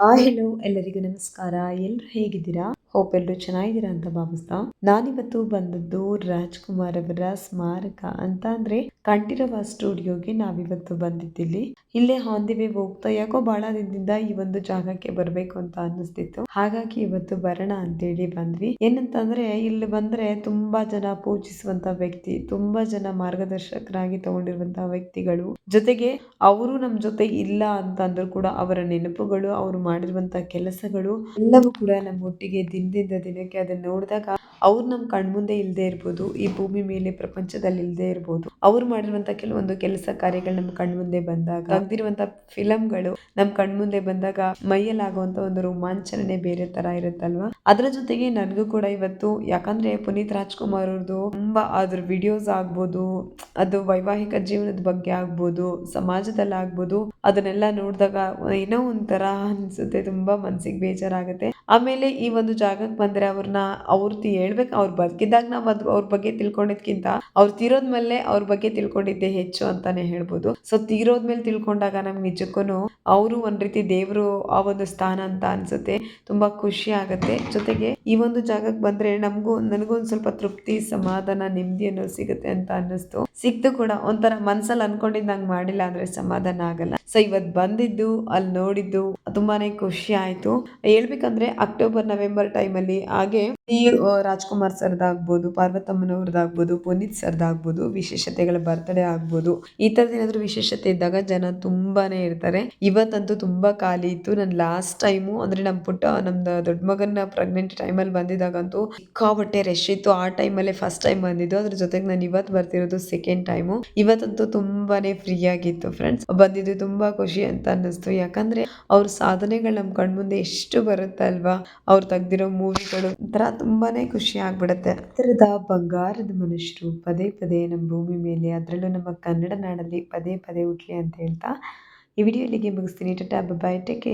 ಆ ಹೆಲೋ ಎಲ್ಲರಿಗೂ ನಮಸ್ಕಾರ. ಎಲ್ರು ಹೇಗಿದ್ದೀರಾ? ಹೋಪ್ ಎಲ್ಲರೂ ಚೆನ್ನಾಗಿದ್ದೀರಾ ಅಂತ ಭಾವಿಸ್ತಾ. ನಾನಿವತ್ತು ಬಂದದ್ದು ರಾಜ್ಕುಮಾರ್ ಅವರ ಸ್ಮಾರಕ ಅಂತ ಅಂದ್ರೆ ಕಂಠೀರವ ಸ್ಟುಡಿಯೋಗೆ ನಾವಿವತ್ತು ಬಂದಿದ್ದಿಲ್ಲಿ. ಇಲ್ಲೇ ಆನ್ ಹೋಗ್ತಾ ಯಾಕೋ ಬಹಳ ದಿನದಿಂದ ಈ ಒಂದು ಜಾಗಕ್ಕೆ ಬರಬೇಕು ಅಂತ ಅನ್ನಿಸ್ತಿತ್ತು. ಹಾಗಾಗಿ ಇವತ್ತು ಬರೋಣ ಅಂತೇಳಿ ಬಂದ್ವಿ. ಏನಂತಂದ್ರೆ ಇಲ್ಲಿ ಬಂದ್ರೆ ತುಂಬಾ ಜನ ಪೂಜಿಸುವಂತ ವ್ಯಕ್ತಿ, ತುಂಬಾ ಜನ ಮಾರ್ಗದರ್ಶಕರಾಗಿ ತಗೊಂಡಿರುವಂತಹ ವ್ಯಕ್ತಿಗಳು. ಜೊತೆಗೆ ಅವರು ನಮ್ ಜೊತೆ ಇಲ್ಲ ಅಂತಂದ್ರು ಕೂಡ ಅವರ ನೆನಪುಗಳು, ಅವರು ಮಾಡಿರುವಂತಹ ಕೆಲಸಗಳು ಎಲ್ಲವೂ ಕೂಡ ನಮ್ಮ ಒಟ್ಟಿಗೆ ದಿನದಿಂದ ದಿನಕ್ಕೆ ಅದನ್ನ ನೋಡಿದಾಗ ಅವ್ರು ನಮ್ಮ ಕಣ್ಮುಂದೆ ಇಲ್ಲದೆ ಇರ್ಬೋದು, ಈ ಭೂಮಿ ಮೇಲೆ ಪ್ರಪಂಚದಲ್ಲಿ ಇಲ್ಲದೆ ಇರ್ಬೋದು. ಅವ್ರು ಮಾಡಿರುವಂಥ ಕೆಲವೊಂದು ಕೆಲಸ ಕಾರ್ಯಗಳು ನಮ್ಮ ಕಣ್ಮುಂದೆ ಬಂದಾಗ ತೆಗ್ದಿರುವಂತ ಫಿಲಂಗಳು ನಮ್ಮ ಕಣ್ಮುಂದೆ ಬಂದಾಗ ಮೈಯಲ್ಲಾಗುವಂಥ ಒಂದು ರೋಮಾಂಚನನೇ ಬೇರೆ ತರ ಇರುತ್ತಲ್ವಾ? ಅದರ ಜೊತೆಗೆ ನನಗೂ ಕೂಡ ಇವತ್ತು, ಯಾಕಂದ್ರೆ ಪುನೀತ್ ರಾಜ್ಕುಮಾರ್ ಅವ್ರದ್ದು ತುಂಬಾ ಅದ್ರ ವಿಡಿಯೋಸ್ ಆಗ್ಬೋದು, ಅದು ವೈವಾಹಿಕ ಜೀವನದ ಬಗ್ಗೆ ಆಗ್ಬೋದು, ಸಮಾಜದಲ್ಲಿ ಆಗ್ಬೋದು, ಅದನ್ನೆಲ್ಲ ನೋಡಿದಾಗ ಏನೋ ಒಂಥರ ಅನ್ಸುತ್ತೆ, ತುಂಬಾ ಮನಸ್ಸಿಗೆ ಬೇಜಾರಾಗುತ್ತೆ. ಆಮೇಲೆ ಈ ಒಂದು ಜಾಗಕ್ಕೆ ಬಂದರೆ ಅವ್ರನ್ನ, ಅವ್ರದ್ದು ಹೇಳ್ಬೇಕು. ಅವ್ರು ಬದುಕಿದ್ದಾಗ ನಾವು ಅವ್ರ ಬಗ್ಗೆ ತಿಳ್ಕೊಂಡಿದ್ಕಿಂತ ಅವ್ರು ತೀರೋದ್ಮೇಲೆ ಅವ್ರ ಬಗ್ಗೆ ತಿಳ್ಕೊಂಡಿದ್ದೆ ಹೆಚ್ಚು ಅಂತಾನೆ ಹೇಳ್ಬೋದು. ಸೊ ತೀರೋದ್ಮೇಲೆ ತಿಳ್ಕೊಂಡಾಗ ನಮ್ಗೆ ನಿಜಕ್ಕೂ ಅವರು ಒಂದ್ ರೀತಿ ದೇವರು ಆ ಒಂದು ಸ್ಥಾನ ಅಂತ ಅನ್ಸುತ್ತೆ. ತುಂಬಾ ಖುಷಿ ಆಗುತ್ತೆ. ಜೊತೆಗೆ ಈ ಒಂದು ಜಾಗಕ್ಕೆ ಬಂದ್ರೆ ನಮಗೂ ನನಗೂ ಒಂದ್ ಸ್ವಲ್ಪ ತೃಪ್ತಿ, ಸಮಾಧಾನ, ನೆಮ್ಮದಿ ಅನ್ನೋದು ಸಿಗುತ್ತೆ ಅಂತ ಅನ್ನಿಸ್ತು. ಸಿಕ್ತು ಕೂಡ ಒಂಥರ ಮನ್ಸಲ್ಲಿ ಅನ್ಕೊಂಡಿದ್ದ ನಂಗೆ ಮಾಡಿಲ್ಲ ಅಂದ್ರೆ ಸಮಾಧಾನ ಆಗಲ್ಲ. ಸೊ ಇವತ್ತು ಬಂದಿದ್ದು ಅಲ್ಲಿ ನೋಡಿದ್ದು ತುಂಬಾನೇ ಖುಷಿ ಆಯ್ತು. ಹೇಳ್ಬೇಕಂದ್ರೆ ಅಕ್ಟೋಬರ್ ನವೆಂಬರ್ ಟೈಮಲ್ಲಿ ಹಾಗೆ ಈ ರಾಜ್ಕುಮಾರ್ ಸರ್ದಾಗ್ಬೋದು ಪಾರ್ವತಮ್ಮನವ್ರದ್ದಾಗ್ಬೋದು, ಪುನೀತ್ ಸರ್ದಾಗ್ಬೋದು ವಿಶೇಷತೆಗಳ ಬರ್ತಡೇ ಆಗ್ಬೋದು, ಈ ತರದ ಏನಾದ್ರು ವಿಶೇಷತೆ ಇದ್ದಾಗ ಜನ ತುಂಬಾನೇ ಇರ್ತಾರೆ. ಇವತ್ತಂತೂ ತುಂಬಾ ಖಾಲಿ ಇತ್ತು. ನಾನು ಲಾಸ್ಟ್ ಟೈಮು ಅಂದ್ರೆ ನಮ್ಮ ಪುಟ್ಟ, ನಮ್ದು ದೊಡ್ಡ ಮಗನ ಪ್ರೆಗ್ನೆಂಟ್ ಟೈಮಲ್ಲಿ ಬಂದಿದ್ದಾಗಂತೂ ಸಿಕ್ಕಾಬಟ್ಟೆ ರಶ್ ಇತ್ತು. ಆ ಟೈಮಲ್ಲೇ ಫಸ್ಟ್ ಟೈಮ್ ಬಂದಿದ್ದು. ಅದ್ರ ಜೊತೆಗೆ ನಾನು ಇವತ್ತು ಬರ್ತಿರೋದು ಸೆಕೆಂಡ್ ಟೈಮು ಇವತ್ತಂತೂ ತುಂಬಾನೇ ಫ್ರೀ ಆಗಿತ್ತು ಫ್ರೆಂಡ್ಸ್ ಬಂದಿದ್ದು ಖುಷಿ ಅಂತ ಅನ್ನಿಸ್ತು. ಯಾಕಂದರೆ ಅವ್ರ ಸಾಧನೆಗಳು ನಮ್ಮ ಕಣ್ಮುಂದೆ ಎಷ್ಟು ಬರುತ್ತಲ್ವಾ ಅವ್ರು ತೆಗ್ದಿರೋ ಮೂವಿಗಳು ಒಂಥರ ತುಂಬಾನೇ ಖುಷಿ ಆಗ್ಬಿಡುತ್ತೆ. ಹತ್ತಿರದ ಬಂಗಾರದ ಮನುಷ್ಯರು ಪದೇ ಪದೇ ನಮ್ಮ ಭೂಮಿ ಮೇಲೆ, ಅದರಲ್ಲೂ ನಮ್ಮ ಕನ್ನಡ ನಾಡಲ್ಲಿ ಪದೇ ಪದೇ ಹುಟ್ಲಿ ಅಂತ ಹೇಳ್ತಾ ಈ ವಿಡಿಯೋ ಇಲ್ಲಿಗೆ ಮುಗಿಸ್ತೀನಿ. Tata bye take